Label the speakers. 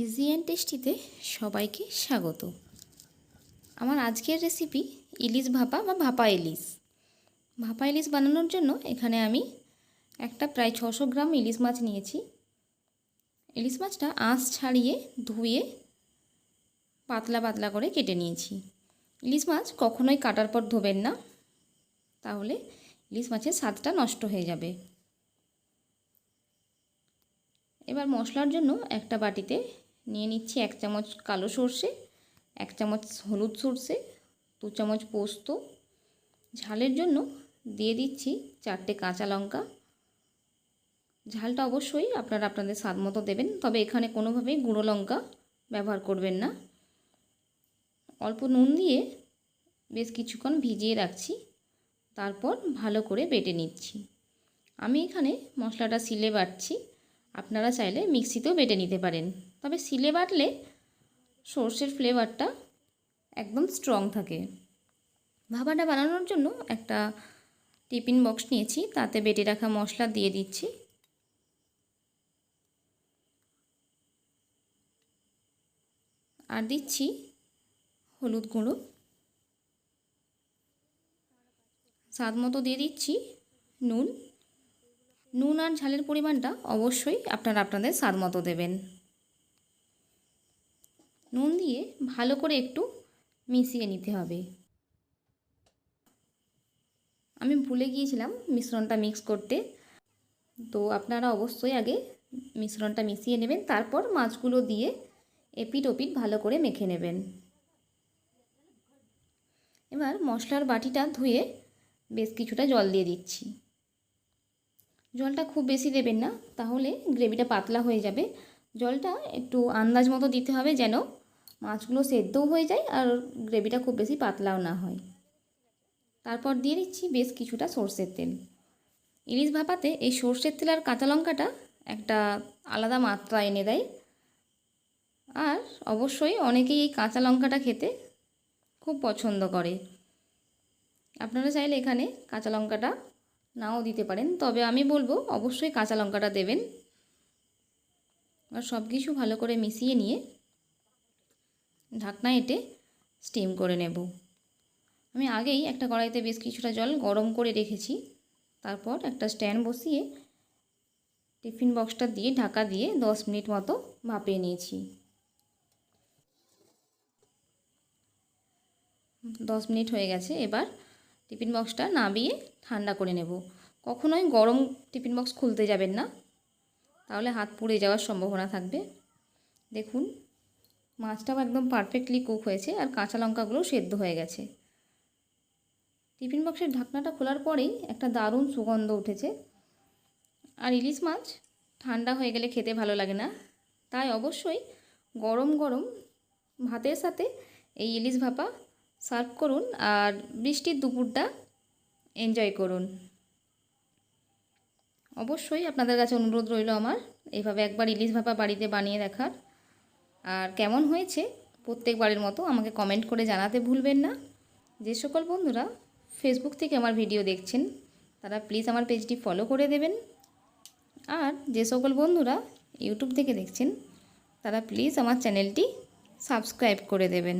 Speaker 1: Easy and টেস্টিতে সবাইকে স্বাগত। আমার আজকের রেসিপি ইলিশ ভাপা বা ভাপা ইলিশ। ভাপা ইলিশ বানানোর জন্য এখানে আমি একটা প্রায় ছশো গ্রাম ইলিশ মাছ নিয়েছি। ইলিশ মাছটা আঁশ ছাড়িয়ে ধুয়ে পাতলা পাতলা করে কেটে নিয়েছি। ইলিশ মাছ কখনোই কাটার পর ধোবেন না, তাহলে ইলিশ মাছের স্বাদটা নষ্ট হয়ে যাবে। এবার মশলার জন্য একটা বাটিতে নিয়ে নিচ্ছি এক চামচ কালো সর্ষে, এক চামচ হলুদ সর্ষে, দু চামচ পোস্ত। ঝালের জন্য দিয়ে দিচ্ছি চারটে কাঁচা লঙ্কা। ঝালটা অবশ্যই আপনারা আপনাদের স্বাদ মতো দেবেন, তবে এখানে কোনোভাবেই গুঁড়ো লঙ্কা ব্যবহার করবেন না। অল্প নুন দিয়ে বেশ কিছুক্ষণ ভিজিয়ে রাখছি, তারপর ভালো করে বেটে নিচ্ছি। আমি এখানে মশলাটা সিলে বাটছি, আপনারা চাইলে মিক্সিতেও বেটে নিতে পারেন। তবে শিলে বাটলে সর্ষের ফ্লেভারটা একদম স্ট্রং থাকে। ভাবাটা বানানোর জন্য একটা টিফিন বক্স নিয়েছি, তাতে বেটে রাখা মশলা দিয়ে দিচ্ছি। আর দিচ্ছি হলুদ গুঁড়ো। স্বাদ মতো দিয়ে দিচ্ছি নুন। নুন আর ঝালের পরিমাণটা অবশ্যই আপনারা আপনাদের স্বাদ মতো দেবেন। নুন দিয়ে ভালো করে একটু মিশিয়ে নিতে হবে। আমি ভুলে গিয়েছিলাম মিশ্রণটা মিক্স করতে। তো আপনারা অবশ্যই আগে মিশ্রণটা মিশিয়ে নেবেন, তারপর মাছগুলো দিয়ে এপিট ওপিট ভালো করে মেখে নেবেন। এবার মশলার বাটিটা ধুয়ে বেশ কিছুটা জল দিয়ে দিচ্ছি। জলটা খুব বেশি দেবেন না, তাহলে গ্রেভিটা পাতলা হয়ে যাবে। জলটা একটু আন্দাজ মতো দিতে হবে যেন মাছগুলো সেদ্ধও হয়ে যায় আর গ্রেভিটা খুব বেশি পাতলাও না হয়। তারপর দিয়ে দিচ্ছি বেশ কিছুটা সর্ষের তেল। ইলিশ ভাপাতে এই সর্ষের তেল আর কাঁচা লঙ্কাটা একটা আলাদা মাত্রা এনে দেয়। আর অবশ্যই অনেকেই এই কাঁচা লঙ্কাটা খেতে খুব পছন্দ করে। আপনারা চাইলে এখানে কাঁচা লঙ্কাটা নাও দিতে পারেন। তবে আমি বলব অবশ্যই কাঁচা লঙ্কাটা দেবেন। আর সব কিছু ভালো করে মিশিয়ে নিয়ে ঢাকনা এঁটে স্টিম করে নেব। আমি আগেই একটা কড়াইতে বেশ কিছুটা জল গরম করে রেখেছি। তারপর একটা স্ট্যান্ড বসিয়ে টিফিন বক্সটা দিয়ে ঢাকা দিয়ে দশ মিনিট মতো ভাপিয়ে নিয়েছি। দশ মিনিট হয়ে গেছে, এবার টিফিন বক্সটা নামিয়ে ঠান্ডা করে নেব। কখনোই গরম টিফিন বক্স খুলতে যাবেন না, তাহলে হাত পুড়ে যাওয়ার সম্ভাবনা থাকবে। দেখুন মাছটাও একদম পারফেক্টলি কুক হয়েছে আর কাঁচা লঙ্কাগুলো সেদ্ধ হয়ে গেছে। টিফিন বক্সের ঢাকনাটা খোলার পরেই একটা দারুণ সুগন্ধ উঠেছে। আর ইলিশ মাছ ঠান্ডা হয়ে গেলে খেতে ভালো লাগে না। তাই অবশ্যই গরম গরম ভাতের সাথে এই ইলিশ ভাপা সার্ভ করুন আর বৃষ্টির দুপুরটা এনজয় করুন। অবশ্যই আপনাদের কাছে অনুরোধ রইল আমার এইভাবে একবার ইলিশ ভাপা বাড়িতে বানিয়ে দেখার। আর কেমন হয়েছে প্রত্যেকবারের মতো আমাকে কমেন্ট করে জানাতে ভুলবেন না। যে সকল বন্ধুরা ফেসবুক থেকে আমার ভিডিও দেখছেন, তারা প্লিজ আমার পেজটি ফলো করে দেবেন। আর যে সকল বন্ধুরা ইউটিউব থেকে দেখছেন, তারা প্লিজ আমার চ্যানেলটি সাবস্ক্রাইব করে দেবেন।